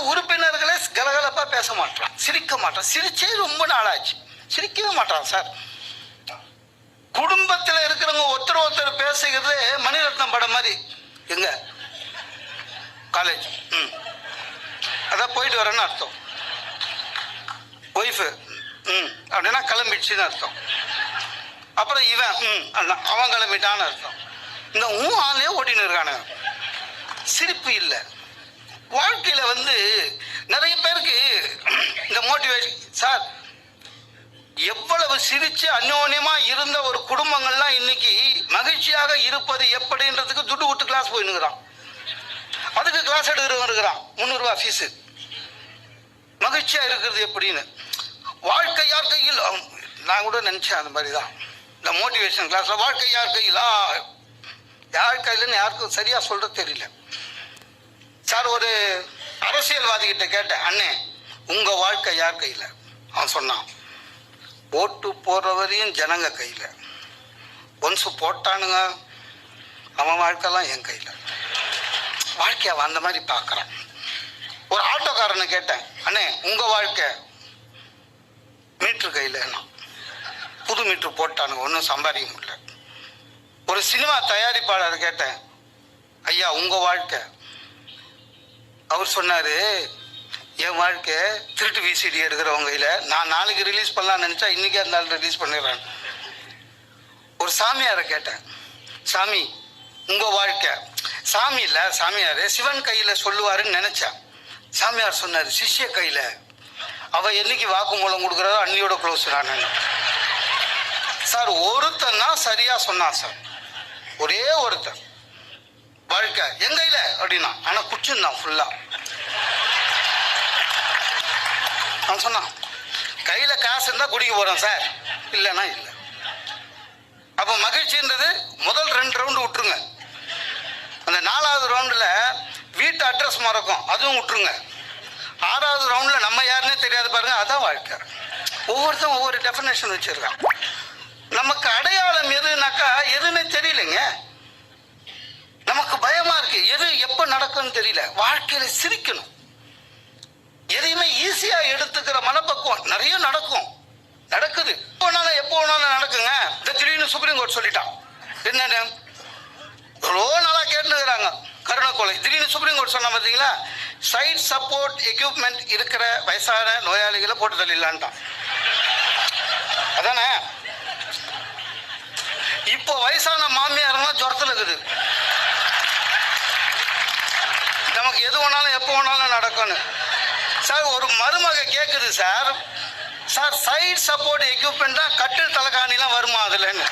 உறுப்பினர்களே கலகலப்பா பேச மாட்டான் சிரிக்க மாட்டான் சிரிச்சே ரொம்ப நாளாச்சு. சிரிக்கவே மாட்டான் சார். குடும்பத்தில் இருக்கிறவங்க ஒருத்தர் ஒருத்தர் பேசுகிறது மணிரத்னம் படம் மாதிரி. எங்க? காலேஜ். ம். அதான் போயிட்டு வரேன்னு அர்த்தம். ஒய்ஃபு. ம். அப்படின்னா கிளம்பிடுச்சுன்னு அர்த்தம். அப்புறம் இவன் ம் அண்ணா அவன் கிளம்பிட்டான்னு அர்த்தம். இந்த ஊ ஆளே ஓட்டின்னு இருக்கானுங்க. சிரிப்பு இல்லை. வாழ்க்கையில் வந்து நிறைய பேருக்கு இந்த மோட்டிவேஷன் சார் எவ்வளவு சிரித்து அந்யோன்யமாக இருந்த ஒரு குடும்பங்கள்லாம் இன்னைக்கு மகிழ்ச்சியாக இருப்பது எப்படின்றதுக்கு துட்டு விட்டு கிளாஸ் போயினுங்கிறான் அதுக்கு கிளாஸ் எடுக்கிறவங்க இருக்கிறான். முந்நூறுரூவா ஃபீஸு மகிழ்ச்சியாக இருக்கிறது எப்படின்னு? வாழ்க்கை யார் கையில் நான் கூட நினச்சேன் அந்த மாதிரி தான் இந்த மோட்டிவேஷன் கிளாஸில் வாழ்க்கை யார் கையிலா யார் கையிலன்னு யாருக்கும் சரியாக சொல்கிறது தெரியல. சார் ஒரு அரசியல்வாதி கிட்ட கேட்டேன் அண்ணே உங்கள் வாழ்க்கை யார் கையில்? அவன் சொன்னான் ஓட்டு போடுறவரையும் ஜனங்க கையில். ஒன்ஸ் போட்டானுங்க அவன் வாழ்க்கைலாம் என் கையில். வாழ்க்கையை அவன் அந்த மாதிரி பார்க்குறான். ஒரு ஆட்டோக்காரனை கேட்டேன் அண்ணே உங்கள் வாழ்க்கை மீட்ரு கையில் என்ன? புது மீட்ரு போட்டானுங்க ஒன்றும் சம்பாதிக்க முடியல. ஒரு சினிமா தயாரிப்பாளர் கேட்டேன் ஐயா உங்கள் வாழ்க்கை அவர் சொன்னாரு என் வாழ்க்கை திருட்டு விசிடி எடுக்கிறவங்க கையில். நான் நாளைக்கு ரிலீஸ் பண்ணலாம்னு நினைச்சா இன்னைக்கே இருந்தாலும் ரிலீஸ் பண்ணிடுறேன் ஒரு சாமியாரை கேட்டேன். சாமி உங்க வாழ்க்கை. சாமி இல்ல சாமியாரு சிவன் கையில சொல்லுவாருன்னு நினைச்சேன். சாமியார் சொன்னாரு சிஷ்ய கையில. அவ என்னைக்கு வாக்குமூலம் கொடுக்குறாரோ அன்னியோட க்ளோஸ் நான். சார் ஒருத்தன் தான் சரியா சொன்னான் சார். ஒரே ஒருத்தன். வாழ்க்கை. என் கையில அப்படின்னா ஆனா குடிச்சிருந்தான் ஃபுல்லா அவன் சொன்னான் கையில காசு இருந்தா குடிக்க போறோம் சார். இல்லைன்னா இல்லை. அப்ப மகிழ்ச்சின்றது முதல் ரெண்டு ரவுண்டு விட்டுருங்க. அந்த நாலாவது ரவுண்டில் வீட்டு அட்ரஸ் மறக்கும். அதுவும் விட்டுருங்க. ஆறாவது ரவுண்ட்ல நம்ம யாருன்னே தெரியாது பாருங்க அதான் வாழ்க்கை. ஒவ்வொருத்தரும் ஒவ்வொரு டெஃபினேஷன் வச்சிருக்கான். நமக்கு அடையாளம் எப்ப தெரியல. வாழ்க்கையில சிரிக்கணும். எதையுமே ஈஸியா எடுத்துக்கிற மனப்பக்குவம் நிறைய நடக்கும். நடக்குது. எப்போ வேணாலும் எப்போ வேணாலும் நடக்குங்க. இந்த திடீர்னு சுப்ரீம் கோர்ட் சொல்லிட்டான். என்ன எவ்வளோ நல்லா கேட்டுக்கிறாங்க கருணை கொலை திடீர்னு சுப்ரீம் கோர்ட் சொன்ன பார்த்தீங்களா சைட் சப்போர்ட் எக்யூப்மெண்ட் இருக்கிற வயசான நோயாளிகளை போட்டு தள்ளிடலான்ட்டான். அதானே? இப்போ வயசான மாமியாருங்க ஜுரத்தில் இருக்குது. எது வேணாலும் எப்போ வேணாலும் நடக்கணும் சார் ஒரு மருமக கேட்குது sir. Sir side support equipment தான் கட்டு தலைகாணிலாம் வருமா அதுலன்னு.